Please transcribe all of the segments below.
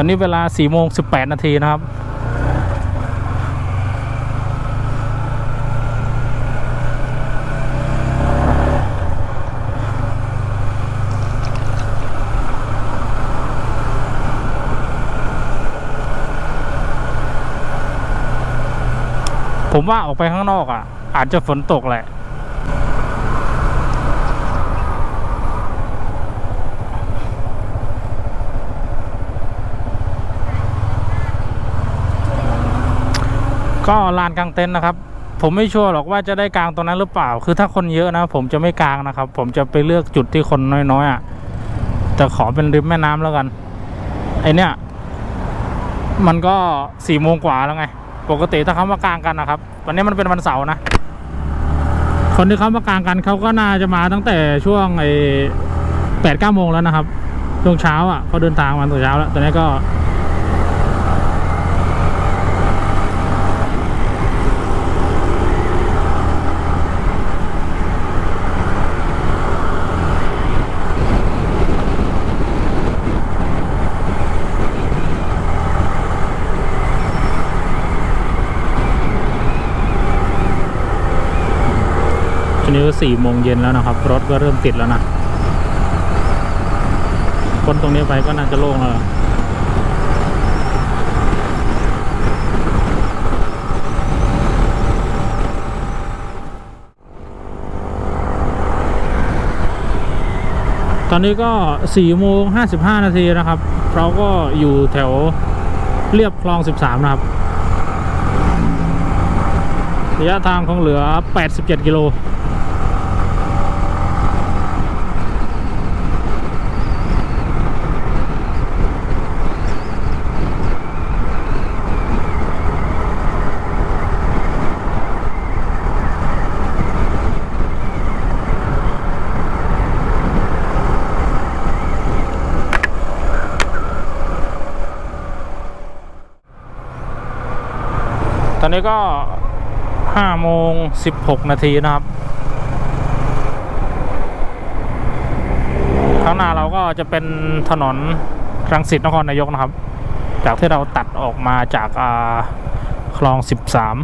ตอนนี้เวลา4โมง18 นาทีนะครับ ผมว่าออกไปข้างนอกอะ อาจจะฝนตกแหละ ก็ลานกลางเต็นท์นะครับ ผมไม่ชัวร์หรอกว่าจะได้กลางตรงนั้นหรือเปล่า คือถ้าคนเยอะนะ ผมจะไม่กลางนะครับ ผมจะไปเลือกจุดที่คนน้อยๆอะแต่ขอเป็นริมแม่น้ำแล้วกันไอเนี้ยมันก็สี่โมงกว่าแล้วไง ปกติถ้าเขามากลางกันนะครับ วันนี้มันเป็นวันเสาร์นะ คนที่เขามากลางกันเขาก็น่าจะมาตั้งแต่ช่วงไอแปดเก้าโมงแล้วนะครับช่วงเช้าอะเขาเดินทางมาตั้งแต่เช้าแล้วตอนนี้ก็ ทีนี้ก็สี่โมงเย็นแล้วนะครับ รถก็เริ่มติดแล้วนะคนตรงนี้ไปก็น่าจะโล่งแล้วตอนนี้ก็สี่โมงห้าสิบห้านาทีนะครับ เราก็อยู่แถวเรียบคลองสิบสามนะครับ ระยะทางคงเหลือ 87 กิโล อนนี้ก็ห้าโมงสิบหกนาทีนะครับ ข้างหน้าเราก็จะเป็นถนนรังสิตนครนายกนะครับ จากที่เราตัดออกมาจากคลองสิบสาม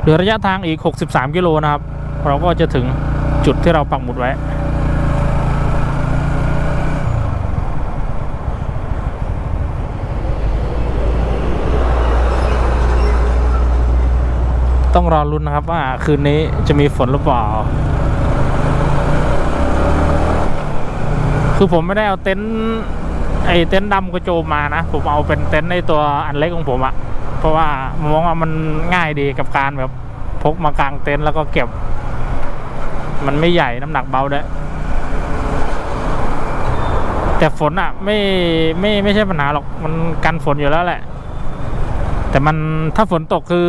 เหลือระยะทางอีก 63 กิโลนะครับ เราก็จะถึงจุดที่เราปักหมุดไว้ ต้องรอรุ้นนะครับว่าคืนนี้จะมีฝนหรือเปล่า คือผมไม่ได้เอาเต็นท์ไอ้เต็นท์ดำกระโจมมานะ ผมเอาเป็นเต็นท์ในตัวอันเล็กของผมอะเพราะว่ามองว่ามันง่ายดีกับการแบบพกมากางเต็นท์แล้วก็เก็บ มันไม่ใหญ่น้ำหนักเบาด้วยแต่ฝนอะไม่ไม่ไม่ใช่ปัญหาหรอกมันกันฝนอยู่แล้วแหละ แต่มันถ้าฝนตกคือ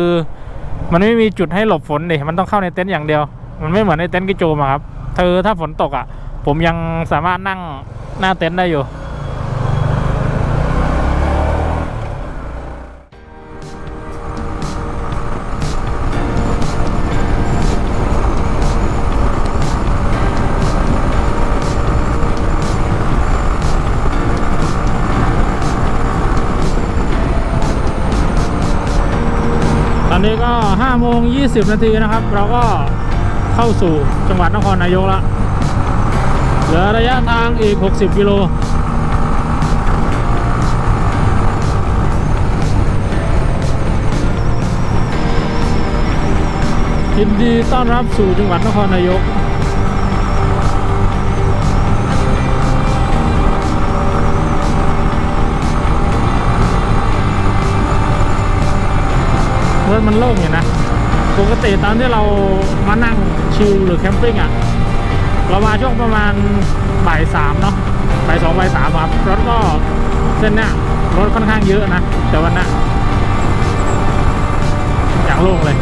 มันไม่มีจุดให้หลบฝนเลยมันต้องเข้าในเต็นท์อย่างเดียว มันไม่เหมือนในเต็นท์กิโจมอะครับ เธอถ้าฝนตกอะ ผมยังสามารถนั่งหน้าเต็นท์ได้อยู่ 5โมง20 นาทีนะครับ เราก็เข้าสู่จังหวัดนครนายกล้วเหลือระยะทางอีก 60 กิโลยินดีต้อนรับสู่จังหวัดนครนายกรถมันโล่งอยู่นะ ปกติตอนที่เรามานั่งชิลหรือแคมปิ้งอะ่ะเรามาช่วงประมาณบ่ายสามเนาะบ่ายสองบ่ายสามครับรถก็เส้นเนี้ยรถค่อนข้างเยอะนะแต่วันนี้อย่างโล่งเลย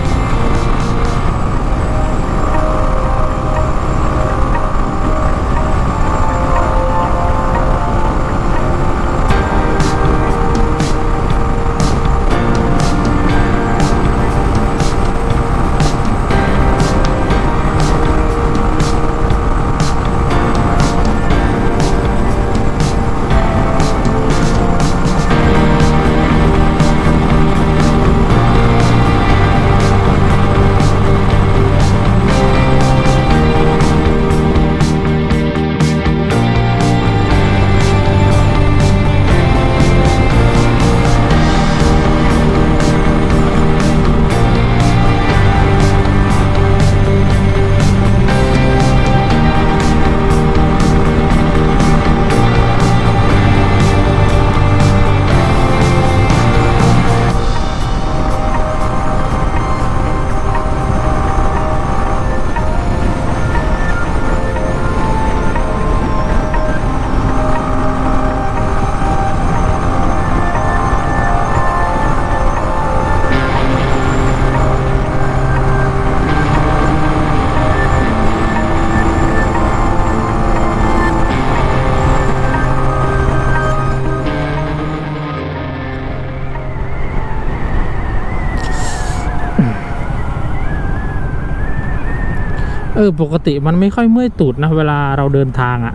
ออปกติมันไม่ค่อยเมื่อยตูดนะ เวลาเราเดินทางอะ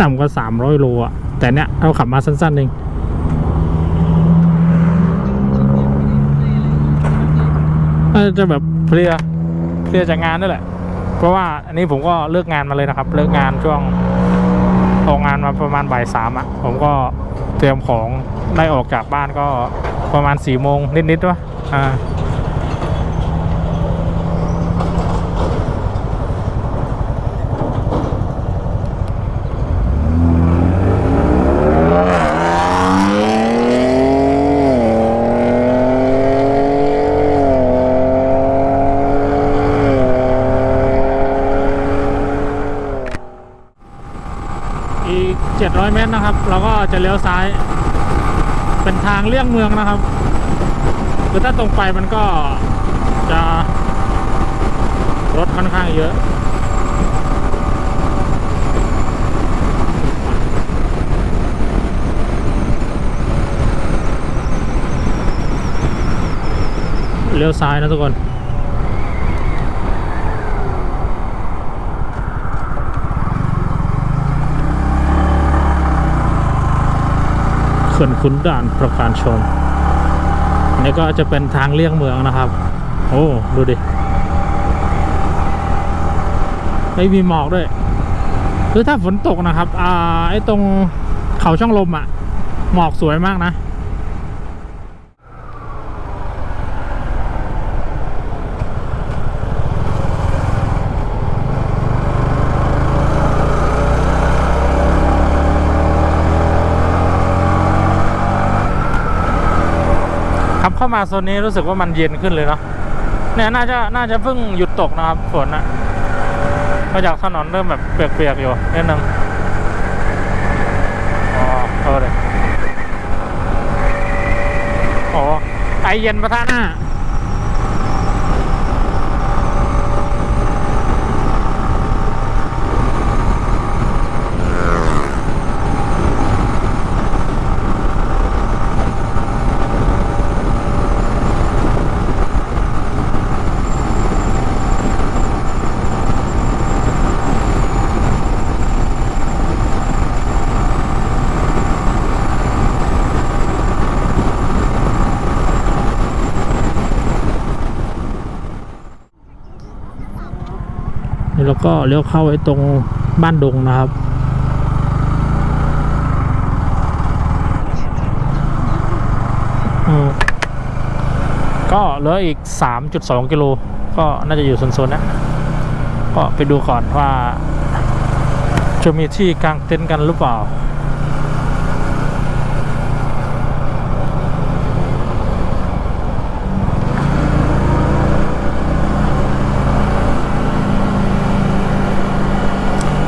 ต่ำกว่าสามร้อยโลอะแต่เนี้ยเราขับมาสั้นๆเองอจะแบบเพลียเพลียจากงานนั่นแหละ เพราะว่าอันนี้ผมก็เลิกงานมาเลยนะครับ เลิกงานช่วงออกงานมาประมาณบ่ายสามอะผมก็เตรียมของได้ออกจากบ้านก็ประมาณสี่โมงนิดๆวะอ่า อีก 700 เมตรนะครับ เราก็จะเลี้ยวซ้าย เป็นทางเลี่ยงเมืองนะครับคือถ้าตรงไปมันก็จะรถค่อนข้างเยอะเลี้ยวซ้ายนะทุกคน ขื่อนขุนด่านประการชนนี่ก็จะเป็นทางเลี่ยงเมืองนะครับ โอ้ดูดิไม่มีหมอกด้วยคือถ้าฝนตกนะครับ อ่า ไอ้ตรงเขาช่องลมอะหมอกสวยมากนะ เข้ามาโซนนี้รู้สึกว่ามันเย็นขึ้นเลยเนาะเนี่ยน่าจะน่าจะเพิ่งหยุดตกนะครับฝนอะมาจากถนนเริ่มแบบเปียกๆอยู่นิดนึงอ๋อเออเลยอ๋อไอเย็นประทะหน้า ก็เลี้ยวเข้าไอ้ตรงบ้านดงนะครับอืมก็เหลืออีก 3.2 กิโล ก็น่าจะอยู่โซนๆนะ ก็ไปดูก่อนว่า จะมีที่กางเต็นท์กันหรือเปล่า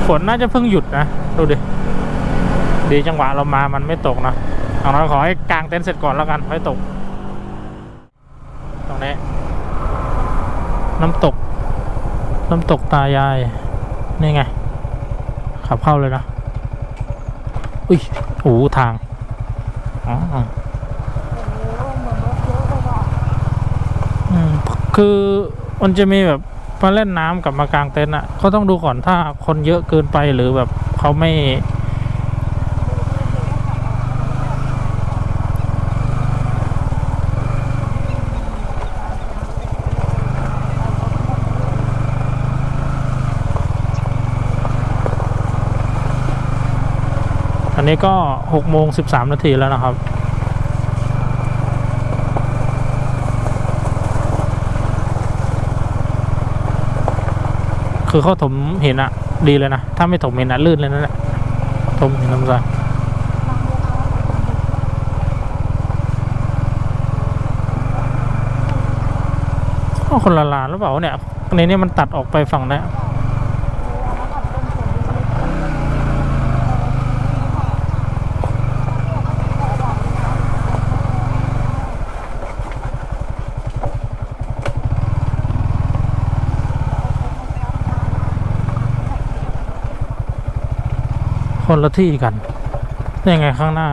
ฝนน่าจะเพิ่งหยุดนะ ดูดิ ดีจังหวะเรามามันไม่ตกนะอย่างน้อยขอให้กางเต็นท์เสร็จก่อนแล้วกันไม่ตก ตรงนี้ น้ำตก น้ำตกตายาย นี่ไง ขับเข้าเลยนะ อุ้ยโอ้ทางอ๋อคือมันจะมีแบบ มาเล่นน้ำกับมากางเต็นท์อะก็ต้องดูก่อนถ้าคนเยอะเกินไปหรือแบบเขาไม่อันนี้ก็หกโมงสิบสามนาทีแล้วนะครับ คือเขาถมเห็นอะดีเลยนะ ถ้าไม่ถมเห็นอะลื่นเลยนั่นแหละถมเห็นน้ำซะก็คนละลานหรือเปล่าเนี่ยในนี้มันตัดออกไปฝั่งนี้ คนละที่กันนี่ไงข้างหน้า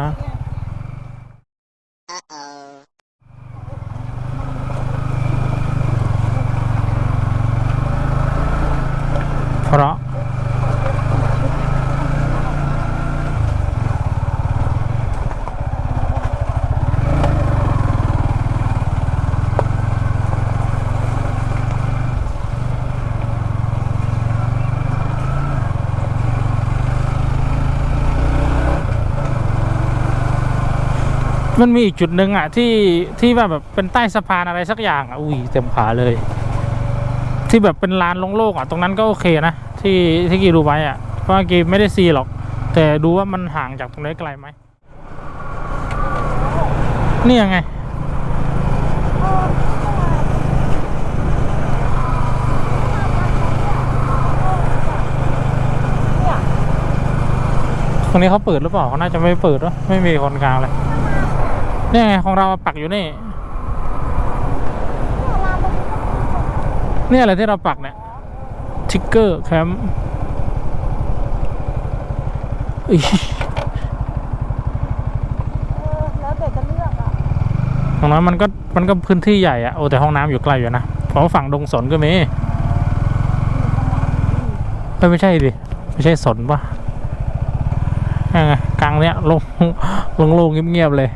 มันมีอีกจุดหนึ่งอะที่ที่ว่าแบบเป็นใต้สะพานอะไรสักอย่างอะอุ้ยเต็มขาเลย ที่แบบเป็นลานโล่งๆอะตรงนั้นก็โอเคนะที่ที่กีดูไว้อะเพราะกีไม่ได้ซีหรอก แต่ดูว่ามันห่างจากตรงนี้ไกลไหมนี่ยังไงตรงนี้เขาเปิดหรือเปล่าเขาน่าจะไม่เปิดวะไม่มีคนกลางเลย นี่ไงของเราปักอยู่นี่นี่อะไรที่เราปักเนี่ยทิกเกอร์แคมป์อีแล้วแต่จะเลือกอะตรงนั้นมันก็มันก็พื้นที่ใหญ่อะโอ้แต่ห้องน้ำอยู่ไกลอยู่นะเพราะว่าฝั่งดงสนก็มีเอ้ยไม่ใช่ดิไม่ใช่สนปะยังไงกลางเนี้ยลงลงโลงเงียบๆเลย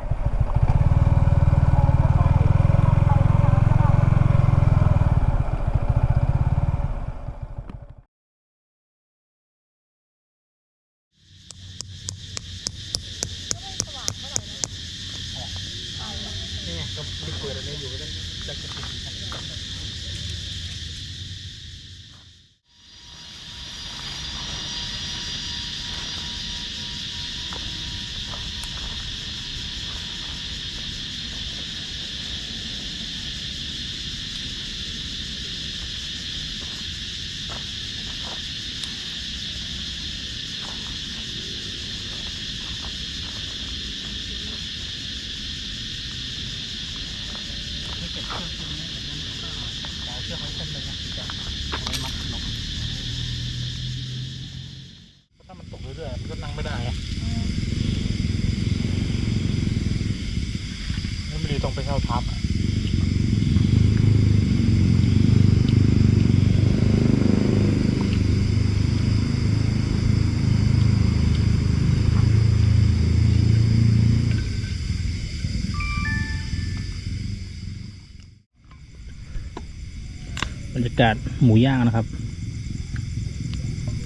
บรรยากาศหมูย่างนะครับ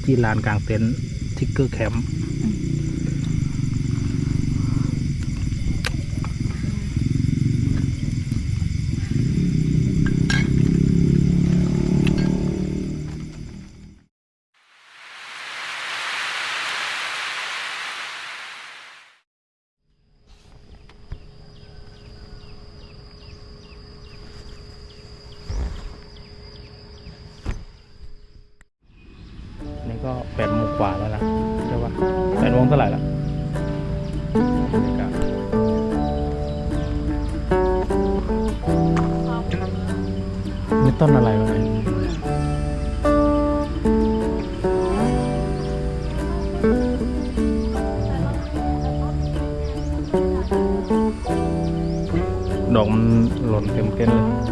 ที่ลานกลางเต็นท์ทิกเกอร์แคมป์ ต้นอะไรวะดอกมันหล่นเต็มเต็มเลย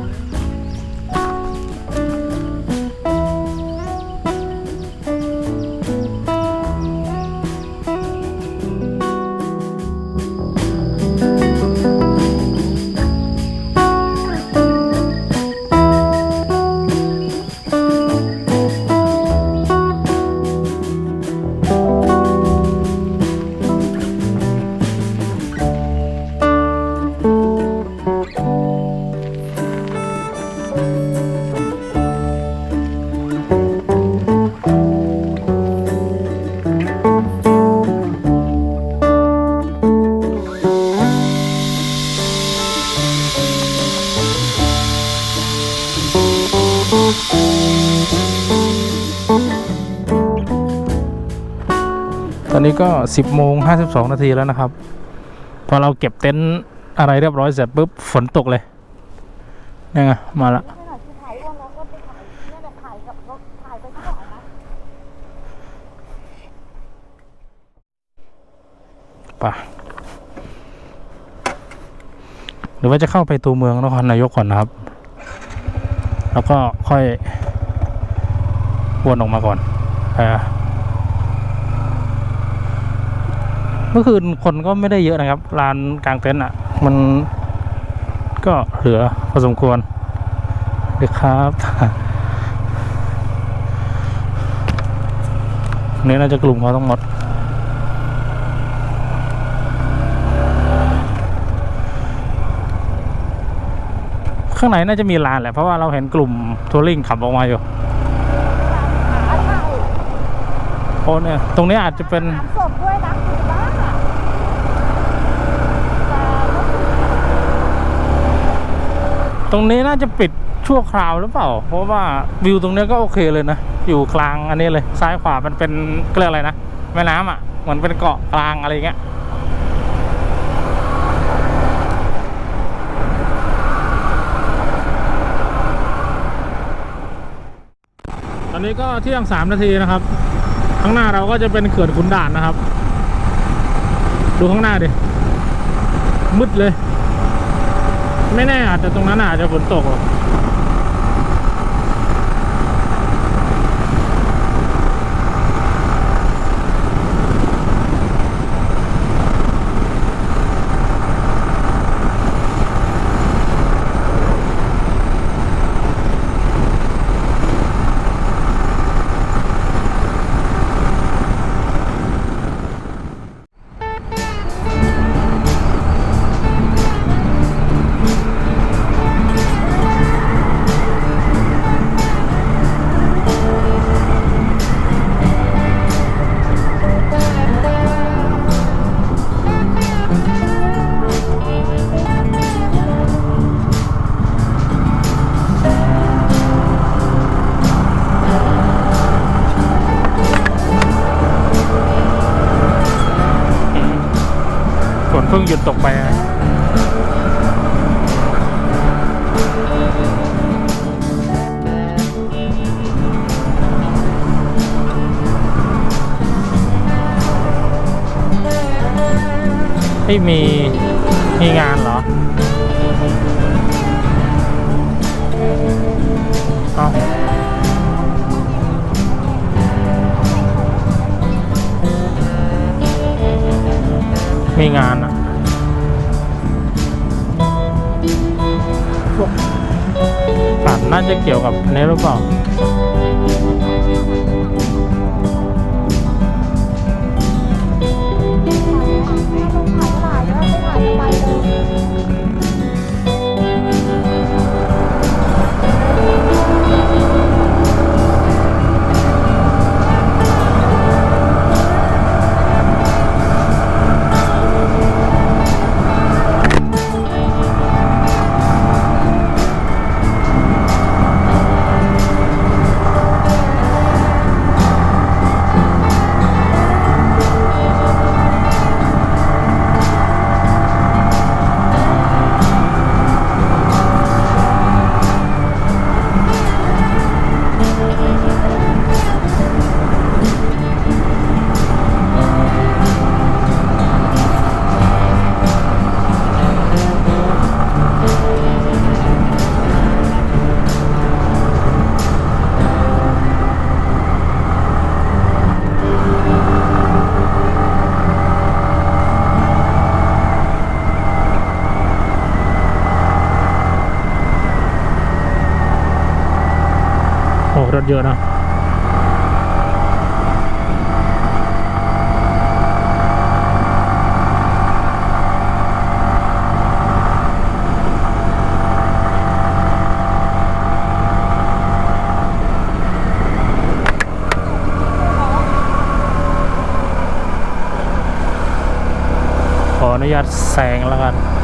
10โมง52 นาทีแล้วนะครับ พอเราเก็บเต็นท์อะไรเรียบร้อยเสร็จปุ๊บฝนตกเลยนี่ไงมาละขนาดที่ถ่ายอ้วนแล้วก็ไปถ่ายเนี่ยแหละถ่ายกับรถถ่ายไปข้างหลังนะป่ะหรือว่าจะเข้าไปตัวเมืองนครนายกก่อนนะครับ แล้วก็ค่อยวนออกมาก่อนเออเมื่อคืนคนก็ไม่ได้เยอะนะครับลานกลางเต็นท์อะ มันก็เหลือพอสมควรเดี๋ยวครับนี่น่าจะกลุ่มเขาต้องหมดข้างในน่าจะมีลานแหละเพราะว่าเราเห็นกลุ่มทัวริงขับออกมาอยู่อาใช่โอ้เนี่ย ตรงนี้อาจจะเป็น น้ำศพด้วยนะคือบ้าแต่ก็คือ ตรงนี้น่าจะปิดชั่วคราวหรือเปล่า เพราะว่าวิวตรงนี้ก็โอเคเลยนะ อยู่กลางอันนี้เลย ซ้ายขวามันเป็นเรียกอะไรนะ แม่น้ำอะ เหมือนเป็นเกาะกลางอะไรเงี้ย ตอนนี้ก็เที่ยงสามนาทีนะครับ ข้างหน้าเราก็จะเป็นเขื่อนขุนด่านนะครับ ดูข้างหน้าดิ มืดเลย ไม่แน่อาจจะตรงนั้นอาจจะฝนตก พิ่งหยุดตกไปไม่มี มีงานเหรอ เอ้ามีงานอะ น่าจะเกี่ยวกับอันนี้หรือเปล่า เยอะนะขออนุญาตแซงแล้วกัน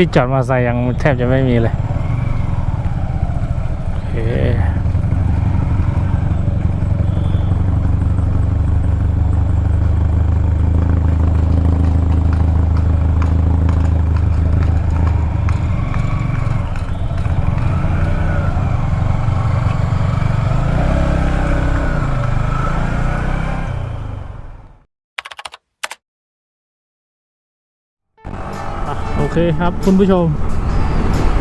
ที่จอดมอเตอร์ไซค์ยังแทบจะไม่มีเลย เคครับคุณผู้ชม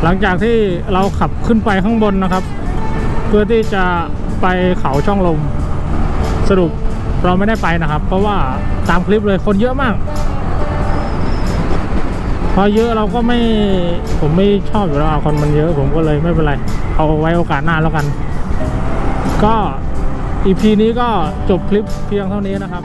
หลังจากที่เราขับขึ้นไปข้างบนนะครับ เพื่อที่จะไปเขาช่องลม สรุปเราไม่ได้ไปนะครับ เพราะว่าตามคลิปเลยคนเยอะมาก พอเยอะเราก็ไม่ผมไม่ชอบอยู่แล้วคนมันเยอะผมก็เลยไม่เป็นไร เอาไว้โอกาสหน้าแล้วกัน ก็อีพีนี้ก็จบคลิปเพียงเท่านี้นะครับ